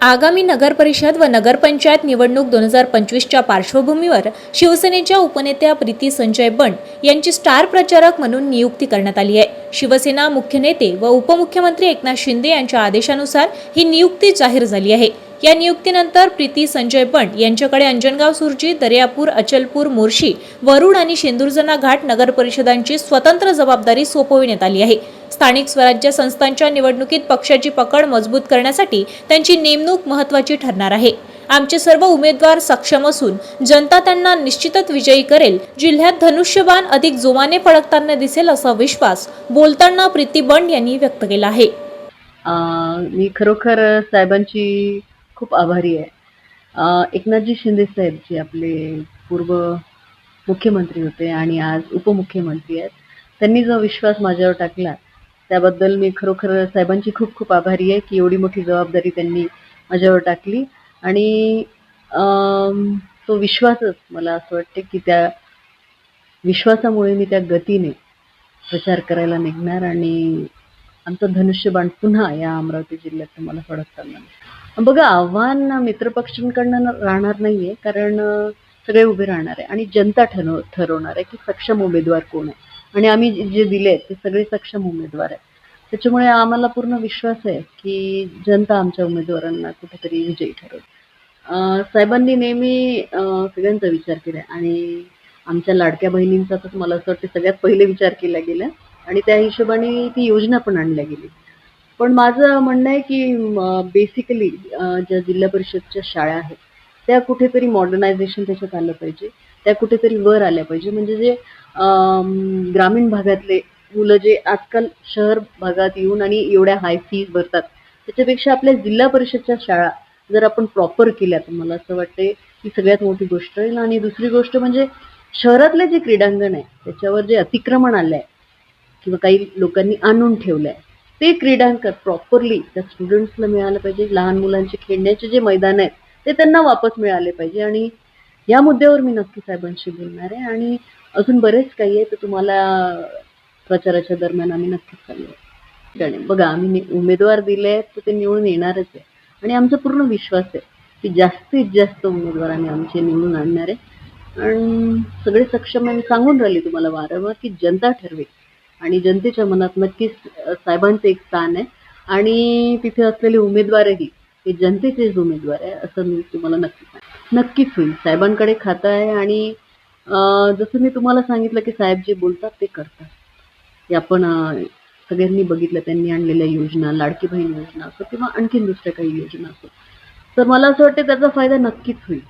आगामी नगरपरिषद व नगरपंचायत निवडणूक दोन हजार पंचवीसच्या पार्श्वभूमीवर शिवसेनेच्या उपनेत्या प्रीती संजय बंड यांची स्टार प्रचारक म्हणून नियुक्ती करण्यात आली आहे. शिवसेना मुख्य नेते व उपमुख्यमंत्री एकनाथ शिंदे यांच्या आदेशानुसार ही नियुक्ती जाहीर झाली आहे. या नियुक्तीनंतर प्रीती संजय बंड यांच्याकडे अंजनगाव सुरजी दर्यापूर अचलपूर मोर्शी वरुड आणि शेंदुर्जना घाट नगरपरिषदांची स्वतंत्र जबाबदारी सोपविण्यात आली आहे. स्थानिक स्वराज्य संस्थांच्या निवडणुकीत पक्षाची पकड मजबूत करण्यासाठी त्यांची नेमणूक महत्त्वाची ठरणार आहे. आमचे सर्व उमेदवार सक्षम असून जनता त्यांना निश्चितच विजयी करेल. जिल्ह्यात धनुष्यबाण अधिक जोमाने फडकताना दिसेल असा विश्वास बोलताना प्रीती बंड यांनी व्यक्त केला आहे. मी खरोखर साहेबांची खूप आभारी आहे. एकनाथजी शिंदे साहेब जे आपले पूर्व मुख्यमंत्री होते आणि आज उपमुख्यमंत्री आहेत. त्यांनी जो विश्वास माझ्यावर टाकला त्याबद्दल मी खरोखर साहेबांची खूप खूप आभारी आहे की एवढी मोठी जबाबदारी त्यांनी माझ्यावर टाकली. आणि तो विश्वासच मला असं वाटते की त्या विश्वासामुळे मी त्या गतीने प्रचार करायला निघणार आणि आमचं धनुष्यबाण पुन्हा या अमरावती जिल्ह्यात तुम्हाला फडकताना चालणार बघा आव्हान मित्रपक्षांकडनं राहणार नाहीये कारण सगळे उभे राहणार आहे आणि जनता ठरव ठरवणार आहे की सक्षम उमेदवार कोण आहे. आणि आम्ही जे- दिले ते सगळे सक्षम उमेदवार आहेत. त्याच्यामुळे आम्हाला पूर्ण विश्वास आहे की जनता आमच्या उमेदवारांना कुठेतरी विजयी ठरवत साहेबांनी नेहमी सगळ्यांचा विचार केला आणि आमच्या लाडक्या बहिणींचा तर मला असं वाटतं सगळ्यात पहिले विचार केला गेला आणि त्या हिशोबाने ती योजना पण आणल्या गेली. पण माझं म्हणणं आहे की बेसिकली ज्या जिल्हा परिषदच्या शाळा आहेत त्या कुठेतरी मॉडर्नायझेशन त्याच्यात आलं पाहिजे. त्या कुठेतरी वर आल्या पाहिजे. म्हणजे जे ग्रामीण भागातले मुलं जे आजकाल शहर भागात येऊन आणि एवढ्या हाय फीज भरतात त्याच्यापेक्षा आपल्या जिल्हा परिषदच्या शाळा जर आपण प्रॉपर केल्या तर मला असं वाटते ही सगळ्यात मोठी गोष्ट होईल. आणि दुसरी गोष्ट म्हणजे शहरातले जे क्रीडांगण आहे त्याच्यावर जे अतिक्रमण आलं आहे किंवा काही लोकांनी आणून ठेवलं आहे ते क्रीडांगण प्रॉपरली त्या स्टुडंट्सला मिळालं पाहिजे. लहान मुलांचे खेळण्याचे जे मैदान आहेत ते त्यांना वापस मिळाले पाहिजे. आणि या मुद्द्यावर मी नक्की साहेबांशी बोलणार आहे. आणि अजून बरेच काही आहे तर तुम्हाला प्रचाराच्या दरम्यान आम्ही नक्कीच सांगू आहे बघा आम्ही उमेदवार दिले आहेत तर ते निवडून येणारच आहे. आणि आमचा पूर्ण विश्वास आहे की जास्तीत जास्त उमेदवार आम्ही आमचे निवडून आणणार आहे. आणि सगळे सक्षम आहे. सांगून राहिले तुम्हाला वारंवार की जनता ठरवेल आणि जनतेच्या मनात नक्कीच साहेबांचं एक स्थान आहे. आणि तिथे असलेले उमेदवारही हे जनतेचेच उमेदवार आहे असं मी तुम्हाला नक्की नक्कीच होईल. साहेबांकडे खातं आहे आणि जसं मी तुम्हाला सांगितलं की साहेब जे बोलतात ते करतात. हे आपण सगळ्यांनी बघितलं त्यांनी आणलेल्या योजना लाडकी बहीण योजना असो किंवा आणखीन दुसऱ्या काही योजना असो. तर मला असं वाटतं त्याचा फायदा नक्कीच होईल.